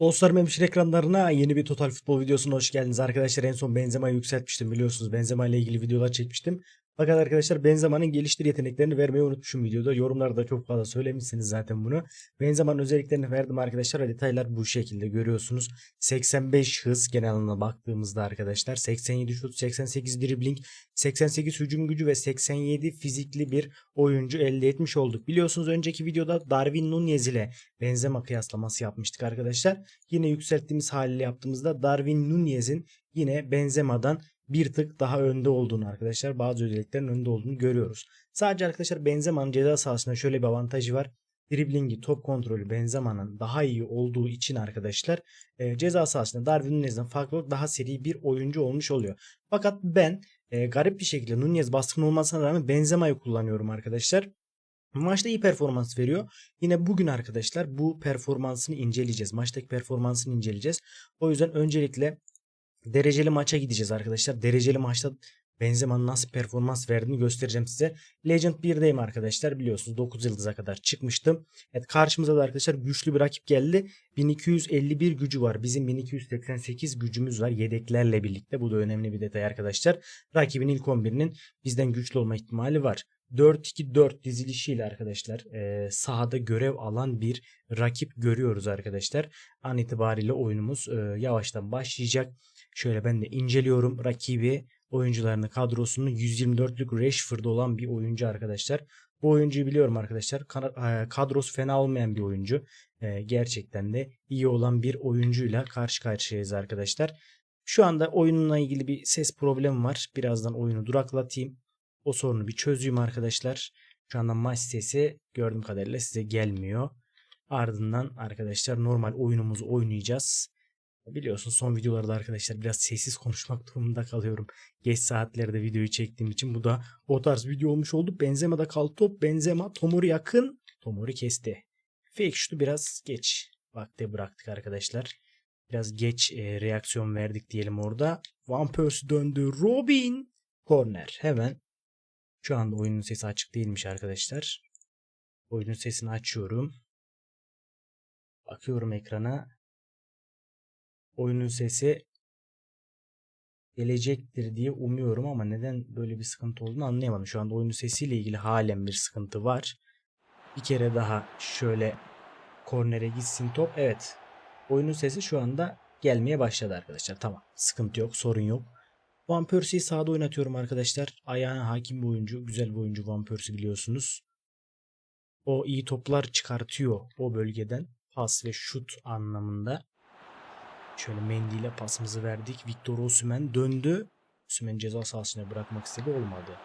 Dostlarım hemşire ekranlarına yeni bir Total Futbol videosuna hoş geldiniz. Arkadaşlar en son Benzema'yı yükseltmiştim biliyorsunuz. Benzema ile ilgili videolar çekmiştim. Fakat arkadaşlar Benzema'nın geliştir yeteneklerini vermeyi unutmuşum videoda. Yorumlarda çok fazla söylemişsiniz zaten bunu. Benzema'nın özelliklerini verdim arkadaşlar. Detaylar bu şekilde görüyorsunuz. 85 hız genel baktığımızda arkadaşlar. 87 şut, 88 dribbling, 88 hücum gücü ve 87 fizikli bir oyuncu elde etmiş olduk. Biliyorsunuz önceki videoda Darwin Nunez ile Benzema kıyaslaması yapmıştık arkadaşlar. Yine yükselttiğimiz haliyle yaptığımızda Darwin Nunez'in yine Benzema'dan bir tık daha önde olduğunu arkadaşlar bazı özelliklerin önde olduğunu görüyoruz. Sadece arkadaşlar Benzema'nın ceza sahasında şöyle bir avantajı var. Driblingi, top kontrolü Benzema'nın daha iyi olduğu için arkadaşlar e, ceza sahasında Darwin Nunez'den farklı olarak daha seri bir oyuncu olmuş oluyor. Fakat ben e, garip bir şekilde Nunez baskın olmasına rağmen Benzema'yı kullanıyorum arkadaşlar. Maçta iyi performans veriyor. Yine bugün arkadaşlar bu performansını inceleyeceğiz. Maçtaki performansını inceleyeceğiz. O yüzden öncelikle dereceli maça gideceğiz arkadaşlar. Dereceli maçta Benzema'nın nasıl performans verdiğini göstereceğim size. Legend 1'deyim arkadaşlar. Biliyorsunuz 9 yıldıza kadar çıkmıştım. Evet karşımıza da arkadaşlar güçlü bir rakip geldi. 1251 gücü var. Bizim 1288 gücümüz var yedeklerle birlikte. Bu da önemli bir detay arkadaşlar. Rakibin ilk 11'inin bizden güçlü olma ihtimali var. 4-2-4 dizilişiyle arkadaşlar e, sahada görev alan bir rakip görüyoruz arkadaşlar. An itibariyle oyunumuz e, yavaştan başlayacak. Şöyle ben de inceliyorum rakibi oyuncularını kadrosunu 124'lük Rashford olan bir oyuncu arkadaşlar. Bu oyuncuyu biliyorum arkadaşlar. E, Kadrosu fena olmayan bir oyuncu. E, Gerçekten de iyi olan bir oyuncuyla karşı karşıyayız arkadaşlar. Şu anda oyununla ilgili bir ses problemi var. Birazdan oyunu duraklatayım. O sorunu bir çözeyim arkadaşlar. Şu anda maç sesi gördüğüm kadarıyla size gelmiyor. Ardından arkadaşlar normal oyunumuzu oynayacağız. Biliyorsun son videolarda arkadaşlar biraz sessiz konuşmak durumunda kalıyorum. Geç saatlerde videoyu çektiğim için bu da o tarz video olmuş oldu. Benzema'da kaldı top. Benzema Tomori yakın. Tomori kesti. Fake şutu biraz geç vakte bıraktık arkadaşlar. Biraz geç e, reaksiyon verdik diyelim orada. Van Persie döndü. Robin. Corner. Hemen şu anda oyunun sesi açık değilmiş arkadaşlar. Oyunun sesini açıyorum. Bakıyorum ekrana. Oyunun sesi gelecektir diye umuyorum ama neden böyle bir sıkıntı olduğunu anlayamadım. Şu anda oyunun sesiyle ilgili halen bir sıkıntı var. Bir kere daha şöyle kornere gitsin top. Evet. Oyunun sesi şu anda gelmeye başladı arkadaşlar. Tamam. Sıkıntı yok. Sorun yok. Van Persie'yi sağda oynatıyorum arkadaşlar. Ayağına hakim bir oyuncu. Güzel bir oyuncu Van Persie biliyorsunuz. O iyi toplar çıkartıyor o bölgeden. Pas ve şut anlamında. Şöyle Mendy pasımızı verdik. Victor Osimhen döndü. Osimhen ceza sahasına bırakmak istedi. Olmadı.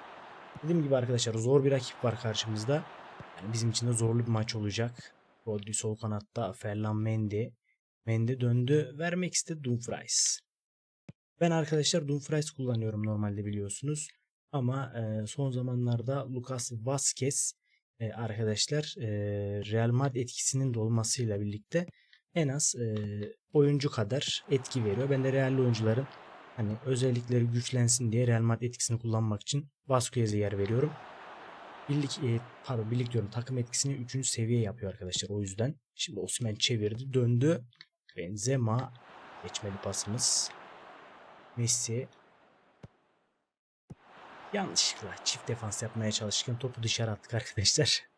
Dediğim gibi arkadaşlar zor bir rakip var karşımızda. Yani bizim için de zorlu bir maç olacak. Rodri sol kanatta. Ferland Mendy. Mendy döndü. Vermek istedi Dumfries. Ben arkadaşlar Dumfries kullanıyorum normalde biliyorsunuz. Ama e, son zamanlarda Lucas Vazquez e, arkadaşlar e, Real Madrid etkisinin de olmasıyla birlikte en az e, oyuncu kadar etki veriyor. Ben de Real oyuncuların hani özellikleri güçlensin diye Real Madrid etkisini kullanmak için Vazquez'e yer veriyorum. Birlik, e, pardon birlik diyorum takım etkisini 3. seviye yapıyor arkadaşlar o yüzden. Şimdi Osimhen çevirdi döndü. Benzema geçmeli pasımız. Messi yanlışlıkla çift defans yapmaya çalışırken topu dışarı attık arkadaşlar.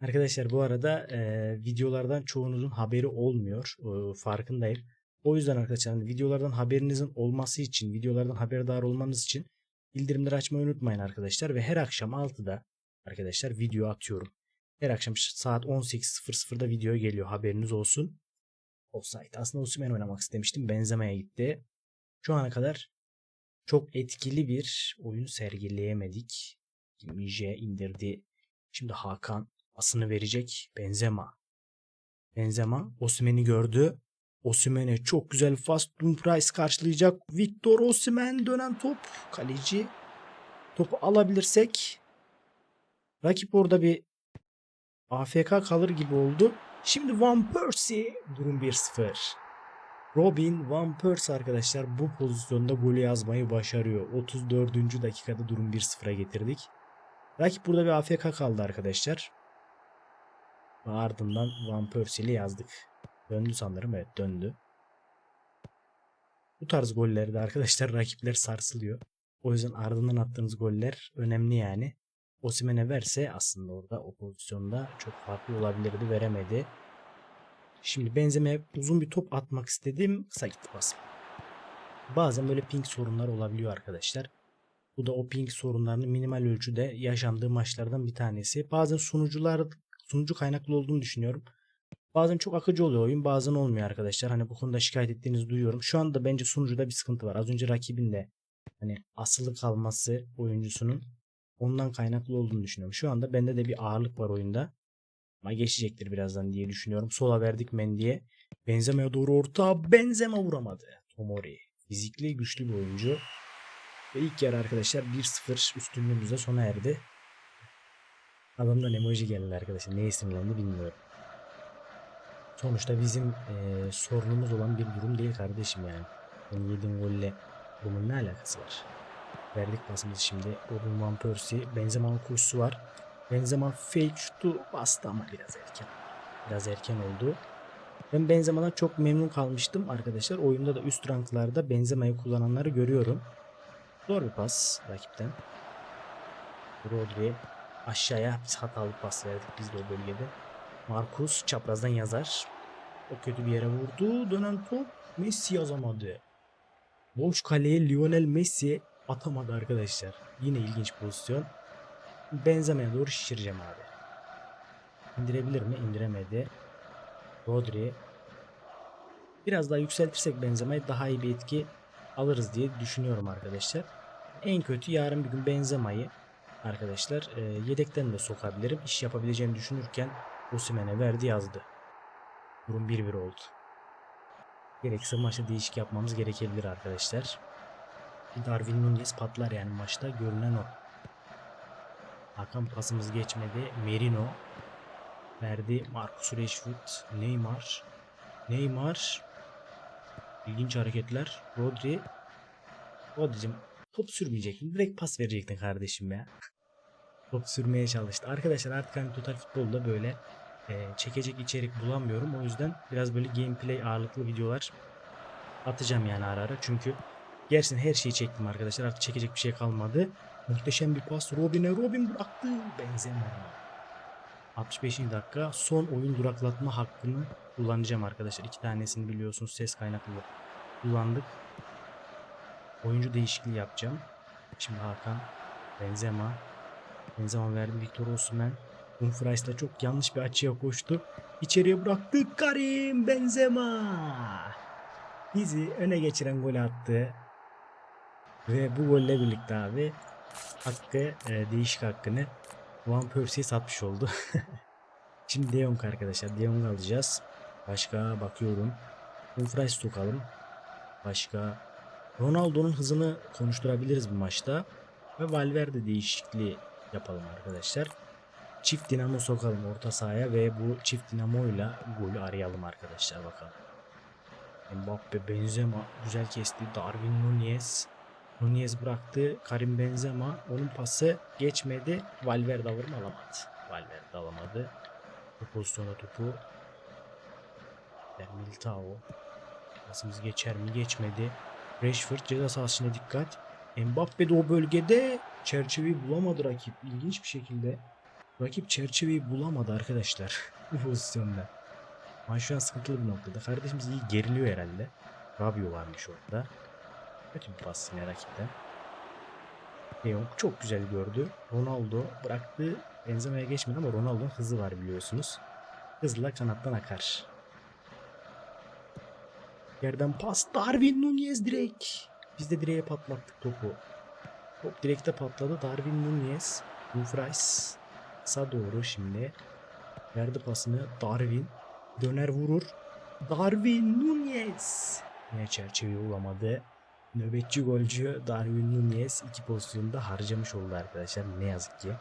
Arkadaşlar bu arada e, videolardan çoğunuzun haberi olmuyor. E, farkındayım. O yüzden arkadaşlar hani videolardan haberinizin olması için, videolardan haberdar olmanız için bildirimleri açmayı unutmayın arkadaşlar. Ve her akşam 6'da arkadaşlar video atıyorum. Her akşam saat 18.00'da video geliyor haberiniz olsun. Offside. Aslında Osimhen oynamak istemiştim. Benzemeye gitti. Şu ana kadar çok etkili bir oyun sergileyemedik. Mije indirdi. Şimdi Hakan asını verecek. Benzema. Benzema Osimhen'i gördü. Osimhen'e çok güzel fast Dumfries karşılayacak. Victor Osimhen dönen top. Kaleci. Topu alabilirsek rakip orada bir AFK kalır gibi oldu. Şimdi Van Persie durum 1-0. Robin Van Persie arkadaşlar bu pozisyonda golü yazmayı başarıyor. 34. dakikada durum 1-0'a getirdik. Rakip burada bir AFK kaldı arkadaşlar. Ve ardından Van Persie ile yazdık. Döndü sanırım. Evet döndü. Bu tarz gollerde arkadaşlar rakipler sarsılıyor. O yüzden ardından attığınız goller önemli yani. Osimhen'e verse aslında orada o pozisyonda çok farklı olabilirdi. Veremedi. Şimdi Benzema'ya uzun bir top atmak istedim. Kısa gitti pas. Bazen böyle ping sorunlar olabiliyor arkadaşlar. Bu da o ping sorunlarının minimal ölçüde yaşandığı maçlardan bir tanesi. Bazen sunucular sunucu kaynaklı olduğunu düşünüyorum. Bazen çok akıcı oluyor oyun, bazen olmuyor arkadaşlar. Hani bu konuda şikayet ettiğinizi duyuyorum. Şu anda bence sunucuda bir sıkıntı var. Az önce rakibin de hani asılı kalması oyuncusunun ondan kaynaklı olduğunu düşünüyorum. Şu anda bende de bir ağırlık var oyunda. Ama geçecektir birazdan diye düşünüyorum. Sola verdik Mendy'ye. Benzema'ya doğru orta. Benzema vuramadı. Tomori. Fizikli güçlü bir oyuncu. Ve ilk yarı arkadaşlar 1-0 üstünlüğümüzde sona erdi. Adamdan emoji geldi arkadaşlar. Neye sinirlendi bilmiyorum. Sonuçta bizim eee, sorunumuz olan bir durum değil kardeşim yani. Yani yediğin golle bunun ne alakası var? Verdik pasımızı şimdi. Robin Van Persie. Benzema'nın koşusu var. Benzema fake şutu bastı ama biraz erken. Biraz erken oldu. Ben Benzema'dan çok memnun kalmıştım arkadaşlar. Oyunda da üst ranklarda Benzema'yı kullananları görüyorum. Zor bir pas rakipten. Rodri aşağıya biz hatalı pas verdik biz de o bölgede. Marcus çaprazdan yazar. O kötü bir yere vurdu. Dönen top Messi yazamadı. Boş kaleye Lionel Messi atamadı arkadaşlar. Yine ilginç pozisyon. Benzemeye doğru şişireceğim abi. İndirebilir mi? İndiremedi. Rodri. Biraz daha yükseltirsek Benzema'yı daha iyi bir etki alırız diye düşünüyorum arkadaşlar. En kötü yarın bir gün Benzema'yı arkadaşlar e, yedekten de sokabilirim. İş yapabileceğini düşünürken Osimhen'e verdi yazdı. Durum 1-1 oldu. Gerekirse maçta değişik yapmamız gerekebilir arkadaşlar. Darwin Nunez patlar yani maçta görünen o. Hakan pasımız geçmedi. Merino verdi. Marcus Rashford, Neymar, Neymar. İlginç hareketler. Rodri. Rodri'cim top sürmeyecektin. Direkt pas verecektin kardeşim ya. Top sürmeye çalıştı. Arkadaşlar artık hani total futbolda böyle e, çekecek içerik bulamıyorum. O yüzden biraz böyle gameplay ağırlıklı videolar atacağım yani ara ara. Çünkü gerçekten her şeyi çektim arkadaşlar. Artık çekecek bir şey kalmadı. Muhteşem bir pas Robin'e. Robin bıraktı. Benzema. 65. dakika son oyun duraklatma hakkını kullanacağım arkadaşlar. İki tanesini biliyorsunuz ses kaynaklı kullandık. Oyuncu değişikliği yapacağım. Şimdi Hakan, Benzema. Benzema verdi Victor Osimhen. Dumfries da çok yanlış bir açıya koştu. İçeriye bıraktı Karim Benzema. Bizi öne geçiren gol attı. Ve bu golle birlikte abi hakkı e, değişik hakkını Van Persie'ye satmış oldu. Şimdi De Jong arkadaşlar. De Jong'u alacağız. Başka bakıyorum. Dumfries sokalım. Başka Ronaldo'nun hızını konuşturabiliriz bu maçta. Ve Valverde değişikliği yapalım arkadaşlar. Çift dinamo sokalım orta sahaya ve bu çift dinamoyla golü arayalım arkadaşlar bakalım. Mbappe, Benzema güzel kesti. Darwin Nunez. Nunez bıraktı. Karim Benzema. Onun pası geçmedi. Valverde mı alamadı. Valverde alamadı. Bu pozisyonda topu. Militao. Pasımız geçer mi? Geçmedi. Rashford ceza sahasına dikkat. Mbappe de o bölgede çerçeveyi bulamadı rakip. İlginç bir şekilde. Rakip çerçeveyi bulamadı arkadaşlar. Bu pozisyonda. Maç şu an sıkıntılı bir noktada. Kardeşimiz iyi geriliyor herhalde. Rabio varmış orada. Kötü bir pas yine rakipten. De Jong çok güzel gördü. Ronaldo bıraktı. Benzema'ya geçmedi ama Ronaldo'nun hızı var biliyorsunuz. Hızla kanattan akar. Yerden pas. Darwin Nunez direkt. Biz de direğe patlattık topu. Top direkte patladı. Darwin Nunez. Dumfries. Sağ doğru şimdi. Verdi pasını. Darwin. Döner vurur. Darwin Nunez. Yine çerçeveyi bulamadı. Nöbetçi golcü Darwin Nunez iki pozisyonda harcamış oldu arkadaşlar. Ne yazık ki.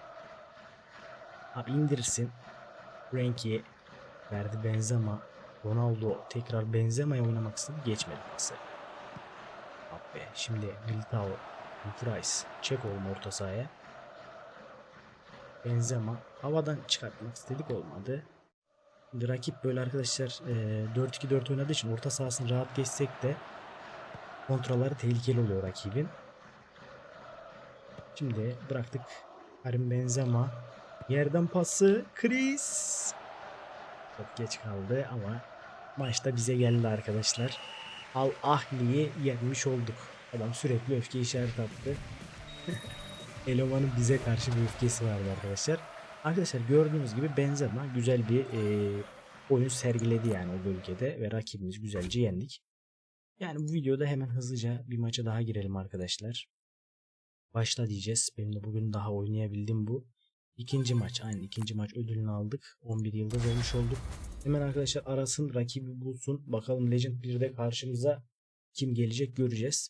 Abi indirirsin. Frenkie verdi Benzema. Ronaldo tekrar Benzema'ya oynamak istedi. Geçmedi pası. Abi şimdi Militao. Price. Çek oğlum orta sahaya. Benzema havadan çıkartmak istedik olmadı. Rakip böyle arkadaşlar e, 4-2-4 oynadığı için orta sahasını rahat geçsek de kontraları tehlikeli oluyor rakibin. Şimdi bıraktık Karim Benzema. Yerden pası Chris. Çok geç kaldı ama maçta bize geldi arkadaşlar. Al Ahli'yi yenmiş olduk. Adam sürekli öfke işareti attı. Elemanın bize karşı bir öfkesi vardı arkadaşlar. Arkadaşlar gördüğünüz gibi Benzema güzel bir e, oyun sergiledi yani o bölgede ve rakibimiz güzelce yendik. Yani bu videoda hemen hızlıca bir maça daha girelim arkadaşlar. Başla diyeceğiz. Benim de bugün daha oynayabildim bu. İkinci maç. Aynı ikinci maç ödülünü aldık. 11 yıldız olmuş olduk. Hemen arkadaşlar arasın rakibi bulsun. Bakalım Legend 1'de karşımıza kim gelecek göreceğiz.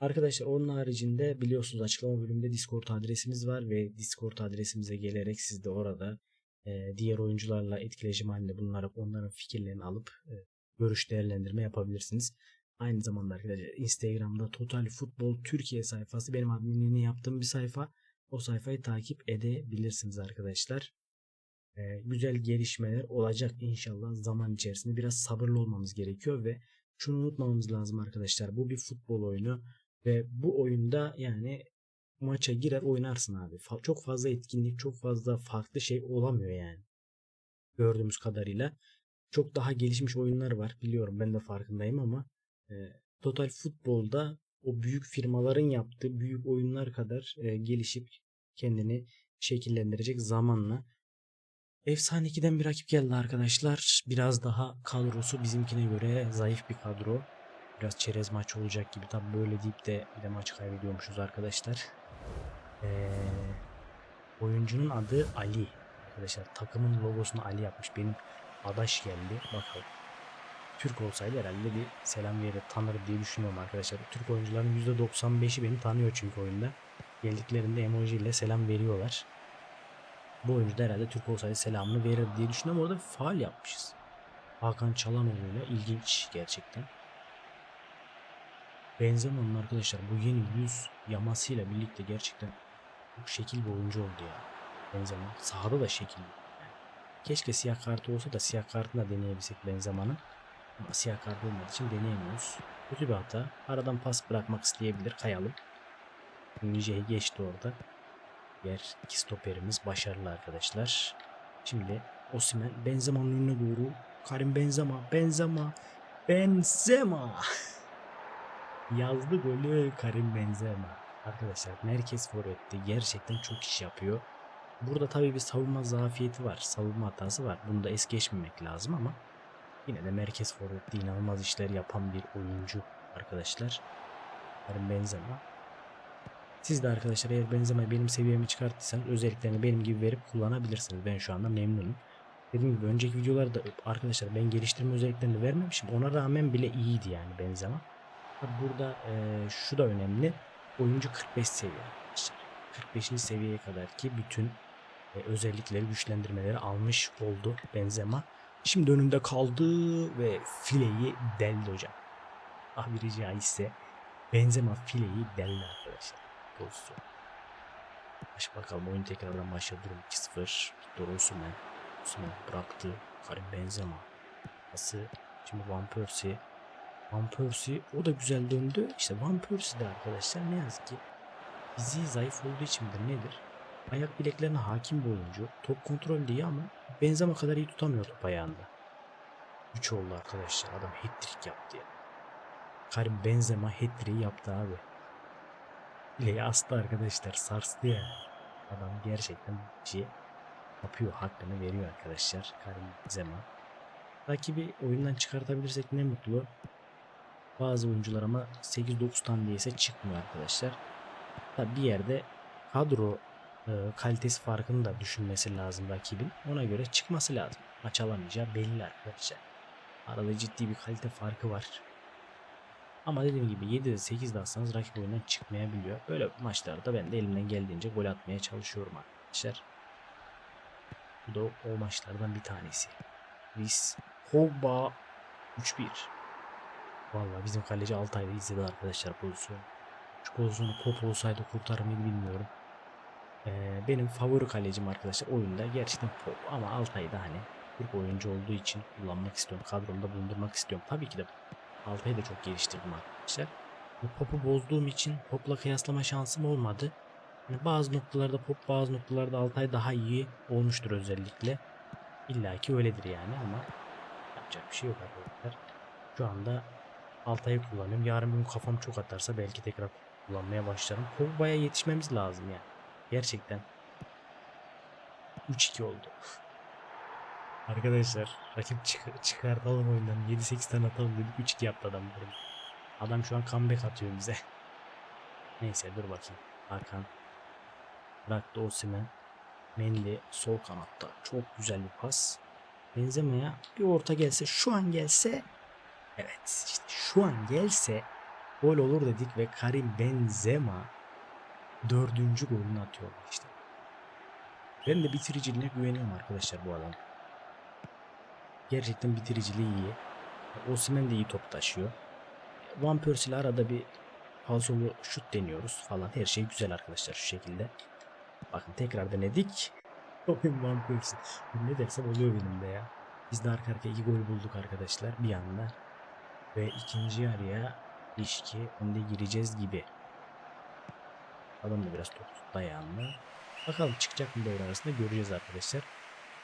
Arkadaşlar onun haricinde biliyorsunuz açıklama bölümünde Discord adresimiz var ve Discord adresimize gelerek siz de orada e, diğer oyuncularla etkileşim halinde bulunarak onların fikirlerini alıp e, görüş değerlendirme yapabilirsiniz. Aynı zamanda arkadaşlar Instagram'da Total Futbol Türkiye sayfası benim adminliğini yaptığım bir sayfa. O sayfayı takip edebilirsiniz arkadaşlar. Ee, güzel gelişmeler olacak inşallah zaman içerisinde. Biraz sabırlı olmamız gerekiyor ve şunu unutmamamız lazım arkadaşlar. Bu bir futbol oyunu ve bu oyunda yani maça girer oynarsın abi. Fa- çok fazla etkinlik, çok fazla farklı şey olamıyor yani. Gördüğümüz kadarıyla. Çok daha gelişmiş oyunlar var biliyorum ben de farkındayım ama e, Total Futbol'da o büyük firmaların yaptığı büyük oyunlar kadar e, gelişip kendini şekillendirecek zamanla. Efsane 2'den bir rakip geldi arkadaşlar. Biraz daha kadrosu bizimkine göre zayıf bir kadro. Biraz çerez maç olacak gibi. Tabi böyle deyip de bir de maçı kaybediyormuşuz arkadaşlar. Ee, oyuncunun adı Ali. Arkadaşlar takımın logosunu Ali yapmış. Benim adaş geldi. Bakalım. Türk olsaydı herhalde bir selam verir tanır diye düşünüyorum arkadaşlar. Türk oyuncuların %95'i beni tanıyor çünkü oyunda. Geldiklerinde emoji ile selam veriyorlar. Bu oyuncu da herhalde Türk olsaydı selamını verir diye düşünüyorum. Orada faal yapmışız. Hakan Çalhanoğlu'yla ilginç gerçekten. Benzema'nın arkadaşlar bu yeni yüz yamasıyla birlikte gerçekten çok şekil bir oyuncu oldu ya. Benzema. Sahada da şekil. Keşke siyah kartı olsa da siyah kartını da deneyebilsek Benzema'nın. Siyah kart olmadığı için deneyemiyoruz. Kötü bir hata. Aradan pas bırakmak isteyebilir. Kayalım. Nice'yi geçti orada. Diğer iki stoperimiz başarılı arkadaşlar. Şimdi Osimhen Benzema'nın önüne doğru. Karim Benzema. Benzema. Benzema. Yazdı golü Karim Benzema. Arkadaşlar merkez forvette gerçekten çok iş yapıyor. Burada tabii bir savunma zafiyeti var. Savunma hatası var. Bunu da es geçmemek lazım ama Yine de merkez forvette inanılmaz işler yapan bir oyuncu arkadaşlar. Karim Benzema. Siz de arkadaşlar eğer Benzema'yı benim seviyemi çıkarttıysanız özelliklerini benim gibi verip kullanabilirsiniz. Ben şu anda memnunum. Dediğim gibi önceki videolarda arkadaşlar ben geliştirme özelliklerini vermemişim. Ona rağmen bile iyiydi yani Benzema. Burada e, şu da önemli. Oyuncu 45 seviye arkadaşlar. 45. seviyeye kadar ki bütün e, özellikleri güçlendirmeleri almış oldu Benzema. Şimdi önünde kaldı ve fileyi deldi hocam. Tabiri caizse Benzema fileyi deldi arkadaşlar. Pozisyon. Baş bakalım oyun tekrardan başladı. Durum 2-0. Victor Osimhen. Osimhen bıraktı. Karim Benzema. Pası. Şimdi Van Persie. Van Persie o da güzel döndü. İşte Van Persie de arkadaşlar ne yazık ki fiziği zayıf olduğu için midir nedir? Ayak bileklerine hakim bir oyuncu. Top kontrol iyi ama Benzema kadar iyi tutamıyor top ayağında. 3 oldu arkadaşlar. Adam hat-trick yaptı ya. Karim Benzema hat-trick yaptı abi. Bileği astı arkadaşlar. Sarstı ya. Adam gerçekten bir şey yapıyor. Hakkını veriyor arkadaşlar. Karim Benzema. Rakibi oyundan çıkartabilirsek ne mutlu. Bazı oyuncular ama 8-9 tane diyese çıkmıyor arkadaşlar. Tabi bir yerde kadro kalitesi farkını da düşünmesi lazım rakibin. Ona göre çıkması lazım. Maç alamayacağı belli arkadaşlar. Arada ciddi bir kalite farkı var. Ama dediğim gibi 7'de 8'de atsanız rakip oyundan çıkmayabiliyor. Böyle maçlarda ben de elimden geldiğince gol atmaya çalışıyorum arkadaşlar. Bu da o maçlardan bir tanesi. Biz Hogba 3-1. Vallahi bizim kaleci Altay'da izledi arkadaşlar pozisyonu. Şu pozisyonu top olsaydı kurtarır mıydı bilmiyorum. Benim favori kalecim arkadaşlar oyunda gerçekten Pop ama Altay'da hani Türk oyuncu olduğu için kullanmak istiyorum. Kadromda bulundurmak istiyorum. Tabii ki de Altay'ı da çok geliştirdim arkadaşlar. Bu popu bozduğum için popla kıyaslama şansım olmadı. Yani bazı noktalarda pop bazı noktalarda Altay daha iyi olmuştur özellikle. İlla ki öyledir yani ama yapacak bir şey yok arkadaşlar. Şu anda Altay'ı kullanıyorum. Yarın bir gün kafam çok atarsa belki tekrar kullanmaya başlarım. Pogba'ya yetişmemiz lazım yani. Gerçekten. 3-2 oldu. Arkadaşlar rakip çık çıkartalım oyundan. 7-8 tane atalım dedik 3-2 yaptı adam. benim. Adam şu an comeback atıyor bize. Neyse dur bakayım. Hakan. Bıraktı Osimhen. Mendy sol kanatta. Çok güzel bir pas. Benzemeye bir orta gelse şu an gelse evet işte şu an gelse gol olur dedik ve Karim Benzema dördüncü golünü atıyor işte. Ben de bitiriciliğine güveniyorum arkadaşlar bu adam. Gerçekten bitiriciliği iyi. Osimhen de iyi top taşıyor. Van Persie ile arada bir falsolu şut deniyoruz falan. Her şey güzel arkadaşlar şu şekilde. Bakın tekrar denedik. Robin Van Persie. Ne dersem oluyor benim de ya. Biz de arka arkaya iki gol bulduk arkadaşlar bir anda. Ve ikinci yarıya ilişki önde gireceğiz gibi. Adam da biraz top dayağında. Bakalım çıkacak mı devre arasında göreceğiz arkadaşlar.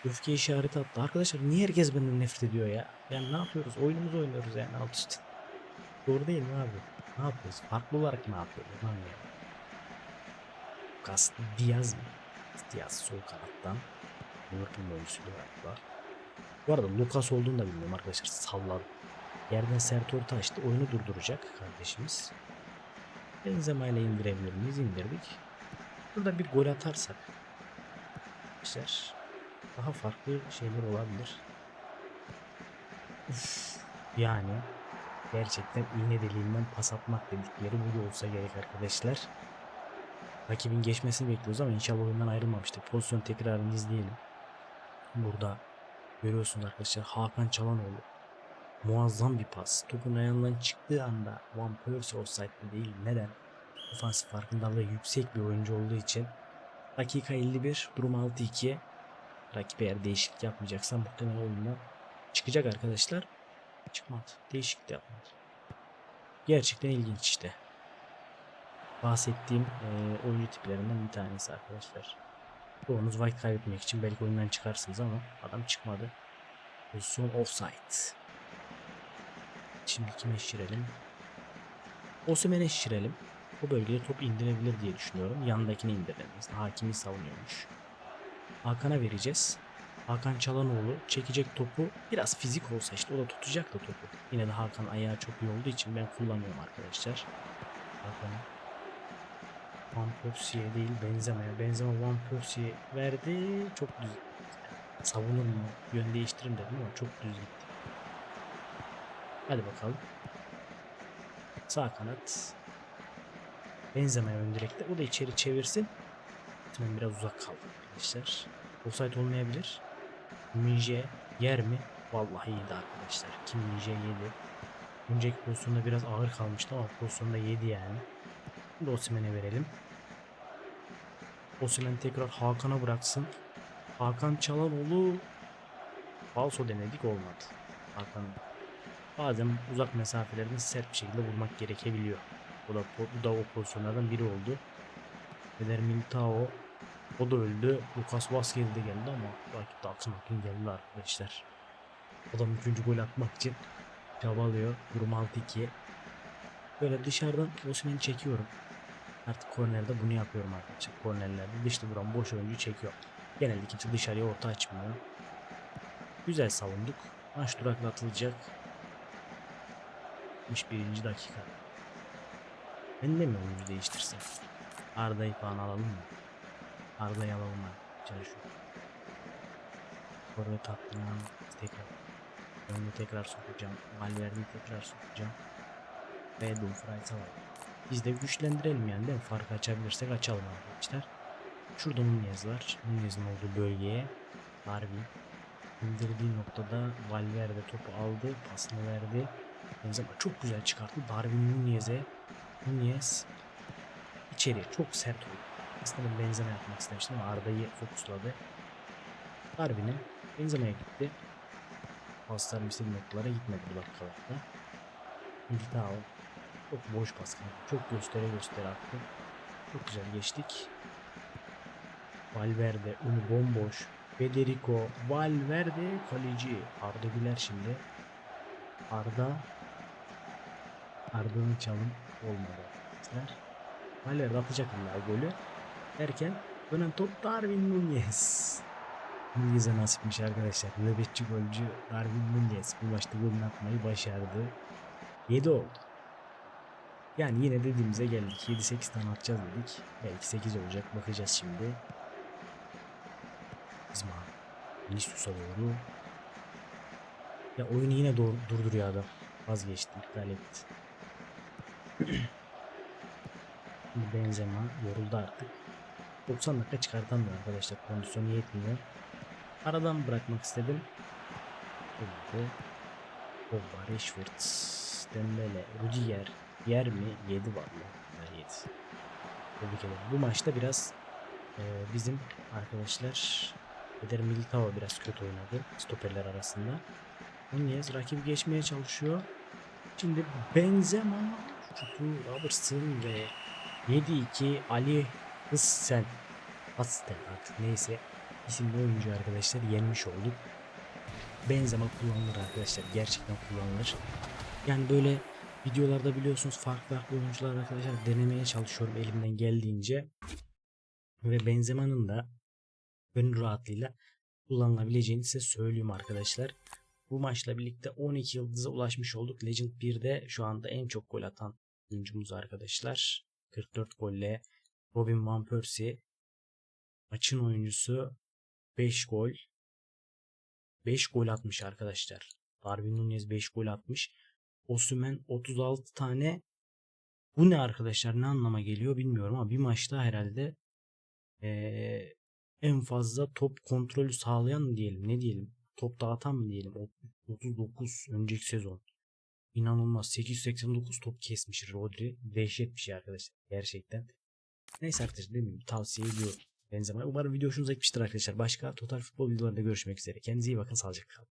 Öfke işareti attı. Arkadaşlar niye herkes benden nefret ediyor ya? Yani ne yapıyoruz? Oyunumuzu oynuyoruz yani alt üst. Doğru değil mi abi? Ne yapıyoruz? Farklı olarak ne yapıyoruz? Lan ya. Lucas Diaz mı? Diaz sol kanattan. Liverpool oyuncusu galiba. Bu arada Lucas olduğunu da bilmiyorum arkadaşlar. Salladım. Yerden sert orta açtı. Oyunu durduracak kardeşimiz. Benzema ile indirebilir miyiz? İndirdik. Burada bir gol atarsak arkadaşlar daha farklı şeyler olabilir. Uf, yani gerçekten iğne deliğinden pas atmak dedikleri bu olsa gerek arkadaşlar. Rakibin geçmesini bekliyoruz ama inşallah oyundan ayrılmamıştır. Pozisyon tekrarını izleyelim. Burada görüyorsunuz arkadaşlar Hakan Çalanoğlu muazzam bir pas. Topun ayağından çıktığı anda Van Persie offside'de değil. Neden? Ofansif farkındalığı yüksek bir oyuncu olduğu için. Dakika 51, durum 6-2. Rakip eğer değişiklik yapmayacaksa muhtemelen oyundan çıkacak arkadaşlar. Çıkmadı. Değişiklik de yapmadı. Gerçekten ilginç işte. Bahsettiğim e, oyuncu tiplerinden bir tanesi arkadaşlar. Çoğunuz white kaybetmek için belki oyundan çıkarsınız ama adam çıkmadı. Pozisyon offside. Şimdi kime şişirelim? Osimhen'e şişirelim. O bölgede top indirebilir diye düşünüyorum. Yandakini indirmemiz. Hakimi savunuyormuş. Hakan'a vereceğiz. Hakan Çalanoğlu çekecek topu biraz fizik olsa işte o da tutacak da topu. Yine de Hakan ayağı çok iyi olduğu için ben kullanıyorum arkadaşlar. Hakan'ı. Van Persie'ye değil Benzema'ya. Benzema Van Persie'ye verdi. Çok düz. Savunur mu? Yön değiştirin dedim ama çok düz gitti. Hadi bakalım. Sağ kanat. Benzemeye ön. O da içeri çevirsin. Tamam biraz uzak kaldı arkadaşlar. Offside olmayabilir. Minje yer mi? Vallahi yedi arkadaşlar. Kim Minje yedi. Önceki pozisyonda biraz ağır kalmıştı ama pozisyonda yedi yani. Şimdi Osimhen'e verelim. Osimhen tekrar Hakan'a bıraksın. Hakan Çalanoğlu falso denedik olmadı. Hakan bazen uzak mesafelerden sert bir şekilde vurmak gerekebiliyor. Bu da, bu da o pozisyonlardan biri oldu. Eder Militao o da öldü. Lucas Vazquez de geldi ama rakip de akın akın geldi arkadaşlar. Adam üçüncü gol atmak için çabalıyor. Durum 6-2. Böyle dışarıdan Osimhen'i çekiyorum. Artık kornerde bunu yapıyorum arkadaşlar. Kornerlerde dışta duran boş oyuncu çekiyor. Genelde kimse dışarıya orta açmıyor. Güzel savunduk. Maç duraklatılacak. 61. dakika. Ben de mi oyuncu değiştirsem? Arda'yı falan alalım mı? Arda'yı alalım arkadaşlar şu. Forvet hattına tekrar. Önünü tekrar sokacağım. Valverde'yi tekrar sokacağım. Ve Dumfries'a var. Biz de güçlendirelim yani değil mi? Farkı açabilirsek açalım arkadaşlar. Şurada Nunez var. Nunez'in olduğu bölgeye Darwin indirdiği noktada Valverde topu aldı. Pasını verdi. Benzema çok güzel çıkarttı. Darwin Nunez'e Nunez içeri çok sert oldu. Aslında ben benzeme yapmak istemiştim ama Arda'yı fokusladı. Darwin'e Benzema'ya gitti. Paslar istediğim noktalara gitmedi bu dakikalarda. Militao çok boş pas kanka. Çok göstere göstere attı. Çok güzel geçtik. Valverde önü bomboş. Federico Valverde kaleci. Arda Güler şimdi. Arda Arda'nın çalım olmadı. arkadaşlar. Valverde atacak illa golü. Derken dönen top Darwin Nunez. Nunez'e nasipmiş arkadaşlar. Nöbetçi golcü Darwin Nunez bu maçta golünü atmayı başardı. 7 oldu. Yani yine dediğimize geldik. 7-8 tane atacağız dedik. Belki 8 olacak. Bakacağız şimdi. Abi. Vinicius'a doğru. Ya oyunu yine doğru, durduruyor adam. Vazgeçti. iptal etti. Benzema yoruldu artık. 90 dakika çıkartamıyor arkadaşlar. Kondisyonu yetmiyor. Aradan bırakmak istedim. Olmadı. Pogba, Rashford, Dembele, Rudiger yer mi? 7 var mı? Ha, 7. Tebrik. Bu maçta biraz e, bizim arkadaşlar Eder Militao biraz kötü oynadı stoperler arasında. Nunez rakibi geçmeye çalışıyor. Şimdi Benzema, Şutu, Robertson ve 7-2 Ali Hıssen Hasten artık neyse isimli oyuncu arkadaşlar yenmiş olduk. Benzema kullanılır arkadaşlar. Gerçekten kullanılır. Yani böyle videolarda biliyorsunuz farklı farklı oyuncular arkadaşlar denemeye çalışıyorum elimden geldiğince. Ve Benzema'nın da gönül rahatlığıyla kullanılabileceğini size söyleyeyim arkadaşlar. Bu maçla birlikte 12 yıldıza ulaşmış olduk. Legend 1'de şu anda en çok gol atan oyuncumuz arkadaşlar. 44 golle Robin Van Persie maçın oyuncusu 5 gol 5 gol atmış arkadaşlar. Darwin Nunez 5 gol atmış. Osimhen 36 tane. Bu ne arkadaşlar? Ne anlama geliyor bilmiyorum ama bir maçta herhalde eee, en fazla top kontrolü sağlayan diyelim? Ne diyelim? Top dağıtan mı diyelim? O- 39 önceki sezon. İnanılmaz 889 top kesmiş Rodri. Dehşet bir şey arkadaşlar. Gerçekten. Neyse arkadaşlar gibi tavsiye ediyorum. Benzema. Umarım video hoşunuza gitmiştir arkadaşlar. Başka total futbol videolarında görüşmek üzere. Kendinize iyi bakın. Sağlıcakla kalın.